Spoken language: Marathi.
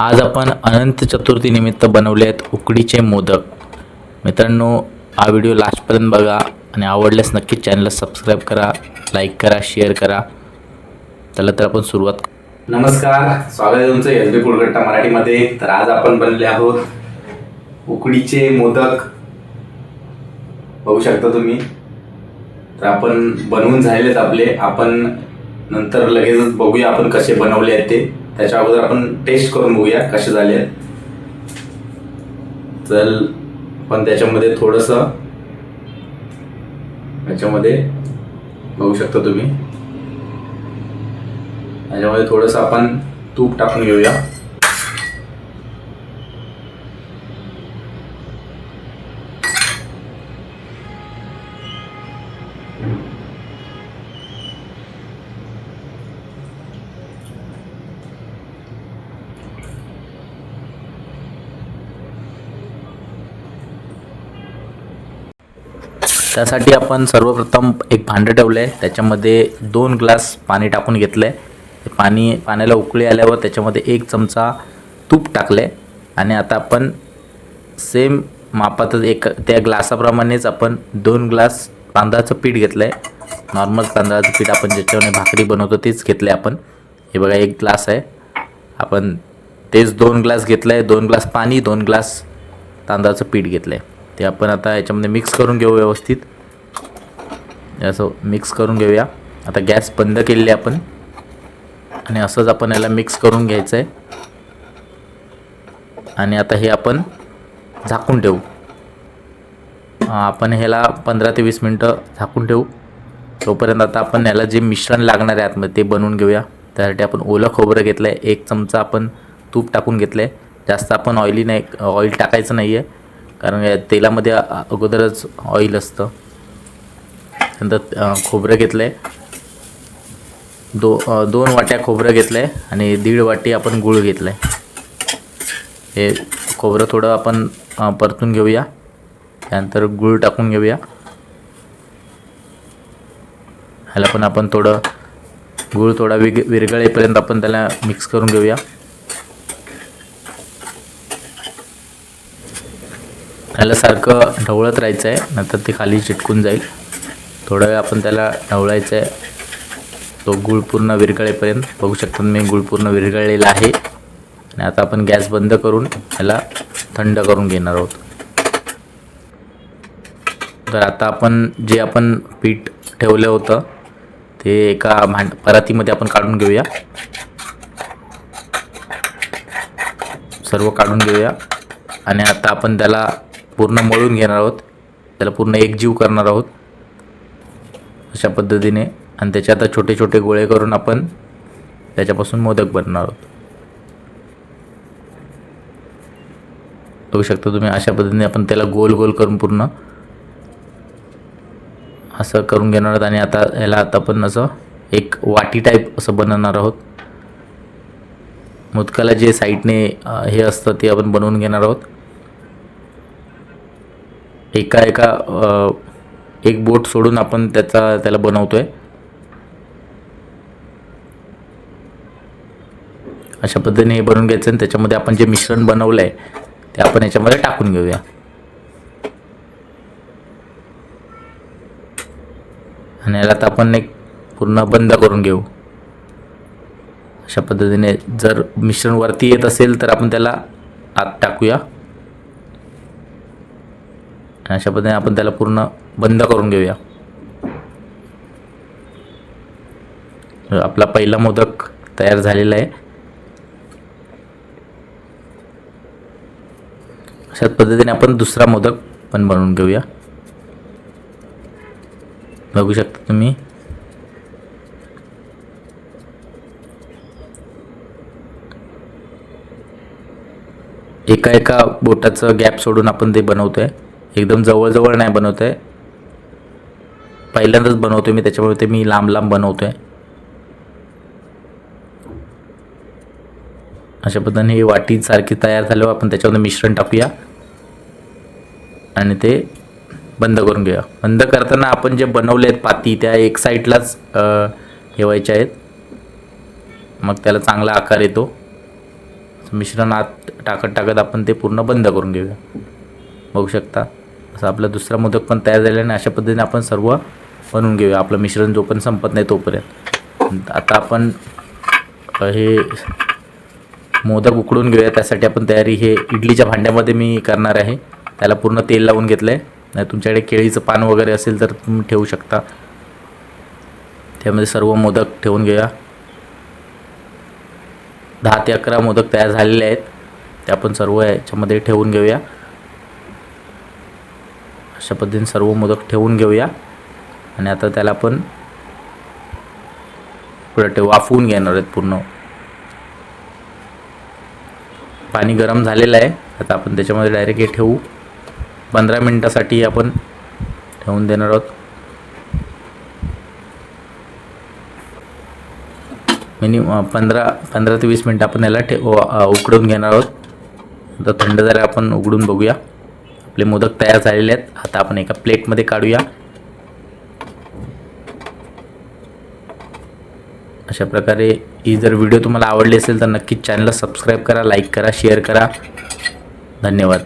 आज आपण अनंत चतुर्थीनिमित्त बनवले आहेत उकडीचे मोदक. मित्रांनो हा व्हिडिओ लास्टपर्यंत बघा आणि आवडल्यास नक्कीच चॅनलला सबस्क्राईब करा लाईक करा शेअर करा. चला तर आपण सुरुवात नमस्कार स्वागत आहे तुमचं एस बी कुलकट्टा मराठीमध्ये. तर आज आपण बनले आहोत उकडीचे मोदक. बघू शकता तुम्ही. तर आपण बनवून झालेलेच आपले. आपण नंतर लगेचच बघूया आपण कसे बनवले आहेत ते. त्याच्या अगोदर आपण टेस्ट करून बघूया कसे झाले. आहेत चल पण त्याच्यामध्ये थोडंसं त्याच्यामध्ये बघू शकता तुम्ही. त्याच्यामध्ये थोडंसं आपण तूप टाकून घेऊया. त्यासाठी आपण सर्वप्रथम एक भांडं ठेवलं आहे त्याच्यामध्ये दोन ग्लास पाणी टाकून घेतलं आहे पाणी पाण्याला उकळी आल्यावर त्याच्यामध्ये एक चमचा तूप टाकलं आहे आणि आता आपण सेम मापातच एक त्या ग्लासाप्रमाणेच आपण दोन ग्लास तांदळाचं पीठ घेतलं आहे नॉर्मल तांदळाचं पीठ आपण ज्याच्याने भाकरी बनवतो तेच घेतलं आहे आपण. हे बघा एक ग्लास आहे. आपण तेच दोन ग्लास घेतलं आहे दोन ग्लास पाणी दोन ग्लास तांदळाचं पीठ घेतलं आहे ते आपण आता याच्यामध्ये मिक्स करून घेऊ व्यवस्थित. असं मिक्स करून घेऊया. आता गॅस बंद केलेली आहे आपण. आणि असंच आपण याला मिक्स करून घ्यायचं आहे आणि आता हे आपण झाकून ठेवू. आपण ह्याला पंधरा ते वीस मिनटं झाकून ठेवू. तोपर्यंत आता आपण याला जे मिश्रण लागणार आहे आतमध्ये ते बनवून घेऊया. त्यासाठी आपण ओलं खोबरं घेतलं आहे एक चमचा आपण तूप टाकून घेतलं आहे जास्त आपण ऑइली नाही ऑइल टाकायचं नाही आहे कारण या तेलामध्ये अगोदरच ऑइल असतं. नंतर खोबरं घेतलं आहे दो दोन वाट्या खोबरं घेतलं आहे आणि दीड वाटी आपण गूळ घेतलं आहे हे खोबरं थोडं आपण परतून घेऊया. त्यानंतर गूळ टाकून घेऊया. ह्याला पण आपण थोडं गूळ थोडा विग विरघळेपर्यंत आपण त्याला मिक्स करून घेऊया. त्याला सारखं ढवळत राहायचं आहे नंतर ते खाली चिटकून जाईल. थोडा वेळ आपण त्याला ढवळायचं आहे तो गुळ पूर्ण विरघळेपर्यंत बघू शकता मी गुळ पूर्ण विरघळलेला आहे. आणि आता आपण गॅस बंद करून त्याला थंड करून घेणार आहोत. तर आता आपण जे आपण पीठ ठेवलं होतं ते एका भांड परातीमध्ये आपण काढून घेऊया. सर्व काढून घेऊया. आणि आता आपण त्याला पूर्ण मळून घेणार आहोत. त्याला पूर्ण एकजीव करणार आहोत. अशा पद्धतीने. आणि त्याचे आता छोटे छोटे गोळे करून आपण त्याच्यापासून मोदक बनणार आहोत. बघू शकता तुम्ही अशा पद्धतीने आपण त्याला गोल गोल करून पूर्ण असं करून घेणार आहोत. आणि आता ह्याला आता आपण असं एक वाटी टाईप असं बनवणार आहोत. मोदकाला जे साईडने हे असतं ते आपण बनवून घेणार आहोत. एका एका एक बोट सोडून आपण त्याचा त्याला बनवतो आहे अशा पद्धतीने हे बनवून घ्यायचं आणि त्याच्यामध्ये आपण जे मिश्रण बनवलं आहे ते आपण याच्यामध्ये टाकून घेऊया. आणि याला तर आपण एक पूर्ण बंद करून घेऊ. अशा पद्धतीने जर मिश्रण वरती येत असेल तर आपण त्याला आत टाकूया. अशा पद्धतीने आपण त्याला पूर्ण बंद करून घेऊया. आपला पहिला मोदक तयार झालेला आहे. अशाच पद्धतीने आपण दुसरा मोदक पण बनवून घेऊया. बघू शकता तुम्ही. एका एका बोटाचं गॅप सोडून आपण ते बनवतोय. एकदम जवळजवळ नाही बनवतोय. पहिल्यांदाच बनवतो मी त्याच्यामुळे ते मी लांब लांब बनवतो आहे अशा पद्धतीने ही वाटी सारखी तयार झाल्यावर आपण त्याच्यामध्ये मिश्रण टाकूया. आणि ते बंद करून घेऊया. बंद करताना आपण जे बनवले आहेत पाती त्या एक साईडलाच ठेवायच्या आहेत. मग त्याला चांगला आकार येतो. मिश्रण आत टाकत टाकत आपण ते पूर्ण बंद करून घेऊया. बघू शकता. असं आपला दुसरा मोदक पण तयार झाला आणि अशा पद्धतीने आपण सर्व बनवून घेऊया. आपलं मिश्रण जो पण संपत नाही तोपर्यंत. आता आपण हे मोदक उकडून घेऊया. त्यासाठी आपण तयारी हे इडलीच्या भांड्यामध्ये मी करणार आहे. त्याला पूर्ण तेल लावून घेतलं आहे नाही तुमच्याकडे केळीचं पान वगैरे असेल तर तुम्ही ठेवू शकता. त्यामध्ये सर्व मोदक ठेवून घेऊया. दहा ते अकरा मोदक तयार झालेले आहेत. ते आपण सर्व याच्यामध्ये ठेवून घेऊया. अशा पद्धतीने सर्व मोदक ठेवून घेऊया. आणि आता त्याला आपण पुढे ठेव. वाफवून घेणार आहेत पूर्ण. पाणी गरम झालेलं आहे. आता आपण त्याच्यामध्ये डायरेक्ट हे ठेवू. पंधरा मिनटासाठी आपण ठेवून देणार आहोत. मिनिमम पंधरा पंधरा ते वीस मिनटं आपण याला ठे उकडून घेणार आहोत. आता थंड झाल्या आपण उघडून बघूया. आपले मोदक तयार झालेले आहेत. आता आपण एका प्लेटमध्ये काढूया. अशा प्रकारे ही जर व्हिडिओ तुम्हाला आवडली असेल तर नक्कीच चॅनलला सबस्क्राईब करा लाईक करा शेअर करा. धन्यवाद.